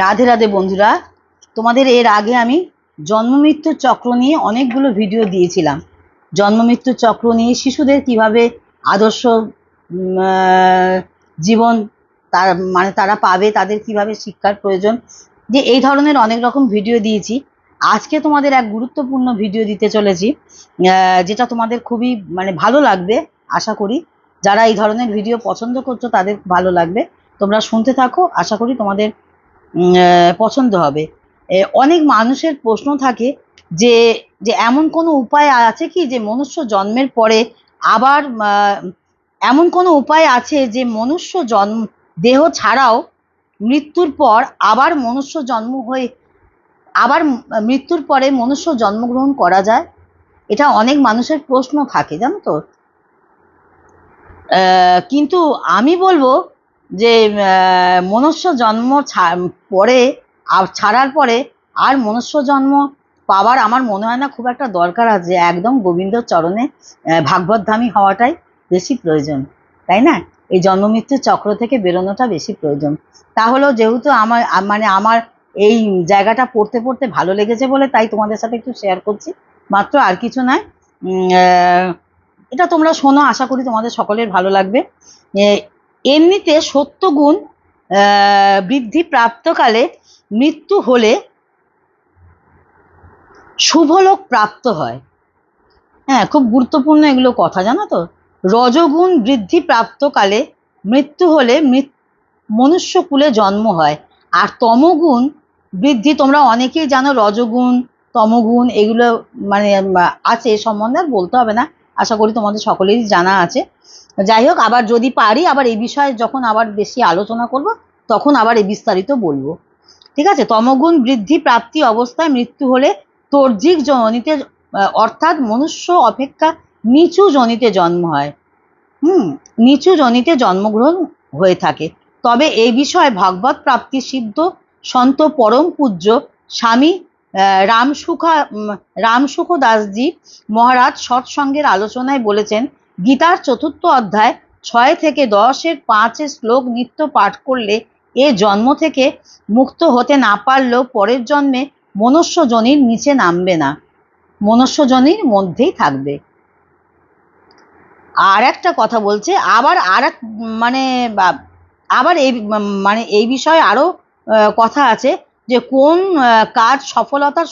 রাধে রাধে বন্ধুরা, তোমাদের এর আগে আমি জন্মমৃত্যুর চক্র নিয়ে অনেকগুলো ভিডিও দিয়েছিলাম। জন্মমৃত্যুর চক্র নিয়ে শিশুদের কীভাবে আদর্শ জীবন তার মানে তারা পাবে, তাদের কীভাবে শিক্ষার প্রয়োজন, যে এই ধরনের অনেক রকম ভিডিও দিয়েছি। আজকে তোমাদের এক গুরুত্বপূর্ণ ভিডিও দিতে চলেছি যেটা তোমাদের খুবই মানে ভালো লাগবে, আশা করি। যারা এই ধরনের ভিডিও পছন্দ করছ, তাদের ভালো লাগবে। তোমরা শুনতে থাকো, আশা করি তোমাদের পছন্দ হবে। অনেক মানুষের প্রশ্ন থাকে যে যে এমন কোনো উপায় আছে কি যে মনুষ্য জন্মের পরে আবার এমন কোনো উপায় আছে যে মনুষ্য জন্ম, দেহ ছাড়াও মৃত্যুর পর আবার মনুষ্য জন্ম হয়ে, আবার মৃত্যুর পরে মনুষ্য জন্মগ্রহণ করা যায়? এটা অনেক মানুষের প্রশ্ন থাকে, জানো তো। কিন্তু আমি বলব যে মনুষ্য জন্ম পরে, আর ছাড়ার পরে আর মনুষ্য জন্ম পাওয়ার আমার মনে হয় না খুব একটা দরকার আছে। একদম গোবিন্দ চরণে ভাগবতধামী হওয়াটাই বেশি প্রয়োজন, তাই না? এই জন্ম মৃত্যুর চক্র থেকে বেরোনোটা বেশি প্রয়োজন। তাহলেও যেহেতু আমার মানে আমার এই জায়গাটা পড়তে পড়তে ভালো লেগেছে বলে তাই তোমাদের সাথে একটু শেয়ার করছি। মাত্র আর কিছু নয়। এটা তোমরা শোনো, আশা করি তোমাদের সকলের ভালো লাগবে। এমনিতে সত্য গুণ বৃদ্ধি প্রাপ্তকালে মৃত্যু হলে শুভলোক প্রাপ্ত হয়। হ্যাঁ খুব গুরুত্বপূর্ণ এগুলো কথা, জানো তো? রজগুণ বৃদ্ধি প্রাপ্তকালে মৃত্যু হলে মৃত- মনুষ্যকুলে জন্ম হয়। আর তমগুণ বৃদ্ধি, তোমরা অনেকেই জানো রজগুণ, তমগুণ এগুলো মানে আছে, সম্বন্ধে আর বলতে হবে না। আশা করি তোমাদের সকলেরই জানা আছে। যাই হোক, আবার যদি পারি, আবার এই বিষয়ে যখন আবার বেশি আলোচনা করব, তখন আবার এই বিস্তারিত বলব। ঠিক আছে? তমগুণ বৃদ্ধি প্রাপ্তি অবস্থায় মৃত্যু হলে তর্জিক জনিতে অর্থাৎ মনুষ্য অপেক্ষা নিচু জনিতে জন্ম হয়। হুম, নিচু জনিতে জন্মগ্রহণ হয়ে থাকে। তবে এই বিষয়ে ভাগবত প্রাপ্তি সিদ্ধ সন্ত পরম পূজ্য স্বামী রামসুখা রামসুখ দাসজি মহারাজ সৎসঙ্গের আলোচনায় বলেছেন গীতার চতুর্থ অধ্যায় ছয় থেকে দশের পাঁচের শ্লোক নিত্য পাঠ করলে এ জন্ম থেকে মুক্ত হতে না পারলেও পরের জন্মে মনুষ্য জনির নিচে নামবে না। মনুষ্য জনির মধ্যেই থাকবে। আর একটা কথা বলছে আবার আর মানে আবার এই মানে এই বিষয়ে আরও আহ, কথা আছে যে কোন কাজ সফলতার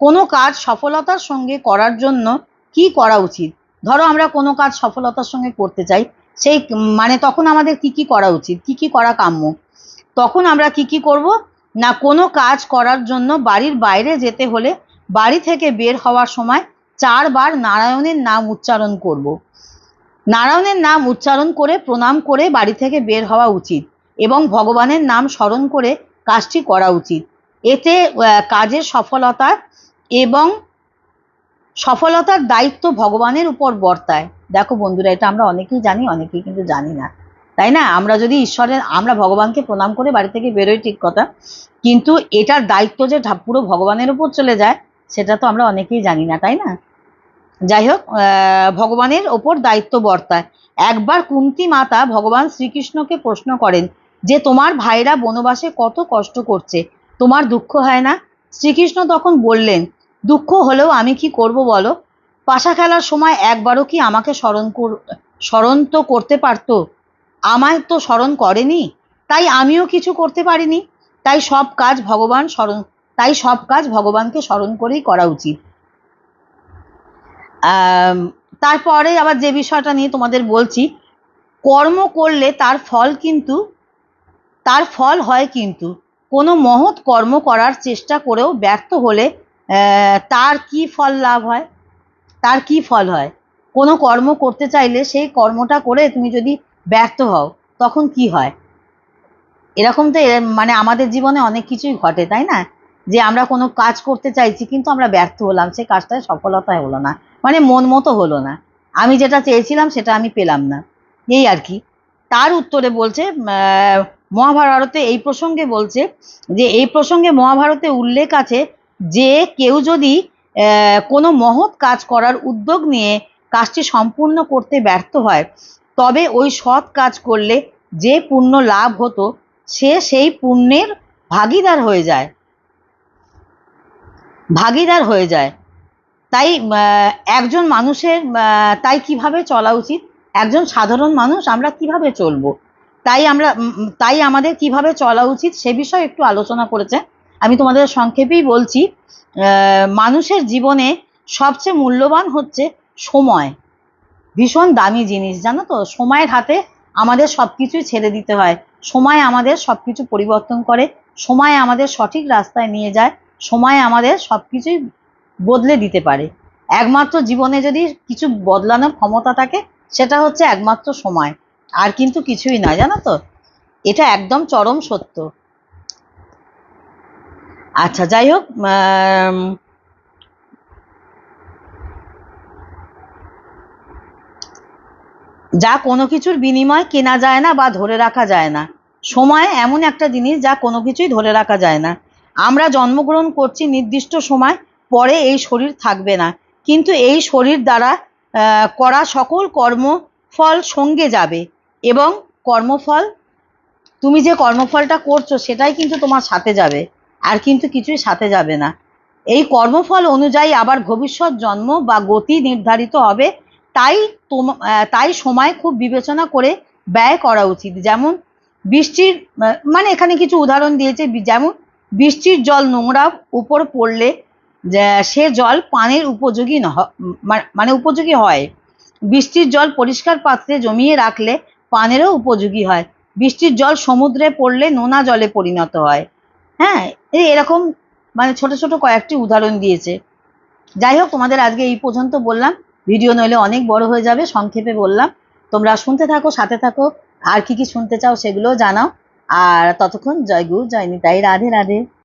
কোনো কাজ সফলতার সঙ্গে করার জন্য কি করা উচিত? ধরো আমরা কোনো কাজ সফলতার সঙ্গে করতে চাই, সেই মানে তখন আমাদের কি কি করা উচিত, কি কি করা কাম্য? তখন আমরা কি কি করব? না, কোনো কাজ করার জন্য বাড়ির বাইরে যেতে হলে বাড়ি থেকে বের হওয়ার সময় চারবার নারায়ণের নাম উচ্চারণ করব। নারায়ণের নাম উচ্চারণ করে, প্রণাম করে বাড়ি থেকে বের হওয়া উচিত এবং ভগবানের নাম স্মরণ করে কাজটি করা উচিত। এতে কাজের সফলতা এবং সফলতার দায়িত্ব ভগবানের উপর বর্তায়। দেখো বন্ধুরা, এটা আমরা অনেকেই জানি, অনেকেই কিন্তু জানি না। তাই না? আমরা যদি ঈশ্বরের, আমরা ভগবানকে প্রণাম করে বাড়ি থেকে বেরোই, ঠিক কথা। কিন্তু এটার দায়িত্ব যে পুরো ভগবানের উপর চলে যায়, সেটা তো আমরা অনেকেই জানি না, তাই না? যাই হোক ভগবানের ওপর দায়িত্ব বর্তায়। একবার কুন্তি মাতা ভগবান শ্রীকৃষ্ণকে প্রশ্ন করেন যে, তোমার ভাইরা বনবাসে কত কষ্ট করছে? তোমার দুঃখ হয় না? শ্রীকৃষ্ণ তখন বললেন দুঃখ হলেও আমি কি করব বলো? পাশা খেলার সময় একবারও কি আমাকে স্মরণ স্মরণ তো করতে পারতো। আমায় তো স্মরণ করেনি। তাই আমিও কিছু করতে পারিনি। তাই সব কাজ ভগবান স্মরণ, তাই সব কাজ ভগবানকে স্মরণ করেই করা উচিত। তারপরে আবার যে বিষয়টা নিয়ে তোমাদের বলছি, কর্ম করলে তার ফল কিন্তু, তার ফল হয় কিন্তু। কোনো মহৎ কর্ম করার চেষ্টা করেও ব্যর্থ হলে তার কি ফল লাভ হয়? তার কি ফল হয়? কোনো কর্ম করতে চাইলে সেই কর্মটা করে তুমি যদি ব্যর্থ হও, তখন কি হয়? এরকম তো মানে আমাদের জীবনে অনেক কিছুই ঘটে, তাই না? যে আমরা কোনো কাজ করতে চাইছি কিন্তু আমরা ব্যর্থ হলাম সেই কাজটায় সফলতা হলো না মানে মন মতো হলো না। আমি যেটা চেয়েছিলাম সেটা আমি পেলাম না। এই আর কি। তার উত্তরে বলছে মহাভারতে এই প্রসঙ্গে বলছে যে, এই প্রসঙ্গে মহাভারতে উল্লেখ আছে যে কেউ যদি কোনো মহৎ কাজ করার উদ্যোগ নিয়ে কাজটি সম্পূর্ণ করতে ব্যর্থ হয়, তবে ওই সৎ কাজ করলে যে পুণ্য লাভ হতো, সে সেই পুণ্যের ভাগিদার হয়ে যায়। ভাগিদার হয়ে যায়। তাই একজন মানুষের তাই কীভাবে চলা উচিত? একজন সাধারণ মানুষ আমরা কীভাবে চলবো? তাই আমরা তাই আমাদের কীভাবে চলা উচিত সে বিষয়ে একটু আলোচনা করেছে। আমি তোমাদের সংক্ষেপেই বলছি মানুষের জীবনে সবচেয়ে মূল্যবান হচ্ছে সময়। ভীষণ দামি জিনিস, জানো তো? সময়ের হাতে আমাদের সব কিছুই ছেড়ে দিতে হয়। সময় আমাদের সব কিছু পরিবর্তন করে, সময় আমাদের সঠিক রাস্তায় নিয়ে যায়, সময় আমাদের সব কিছুই বদলে দিতে পারে। একমাত্র জীবনে যদি কিছু বদলানোর ক্ষমতা থাকে, সেটা হচ্ছে একমাত্র সময়। আর কিন্তু কিছুই না জানো তো? এটা একদম চরম সত্য। আচ্ছা যাই হোক যা কোনো কিছুর বিনিময় কেনা যায় না বা ধরে রাখা যায় না। সময় এমন একটা জিনিস যা কোনো কিছুই ধরে রাখা যায় না। আমরা জন্মগ্রহণ করছি নির্দিষ্ট সময়, পরে এই শরীর থাকবে না। কিন্তু এই শরীর দ্বারা করা সকল কর্মফল সঙ্গে যাবে এবং কর্মফল, তুমি যে কর্মফলটা করছ সেটাই কিন্তু তোমার সাথে যাবে। আর কিন্তু কিছুই সাথে যাবে না। এই কর্মফল অনুযায়ী আবার ভবিষ্যৎ জন্ম বা গতি নির্ধারিত হবে। তাই তাই সময় খুব বিবেচনা করে ব্যয় করা উচিত। যেমন বৃষ্টির মানে এখানে কিছু উদাহরণ দিয়েছে। যেমন বৃষ্টির জল নোংরা উপর পড়লে সে জল পানের উপযোগী মানে উপযোগী হয়। বৃষ্টির জল পরিষ্কার পাত্রে জমিয়ে রাখলে পানেরও উপযোগী হয়। বৃষ্টির জল সমুদ্রে পড়লে নোনা জলে পরিণত হয়। হ্যাঁ এরকম মানে ছোট ছোট কয়েকটি উদাহরণ দিয়েছে। যাই হোক, তোমাদের আজকে এই পর্যন্ত বললাম। ভিডিও নইলে অনেক বড় হয়ে যাবে, সংক্ষেপে বললাম। তোমরা শুনতে থাকো, সাথে থাকো, আর কি কি শুনতে চাও সেগুলোও জানাও। আর ততক্ষণ, জয় গুরু, জয় নিতাই, রাধে রাধে।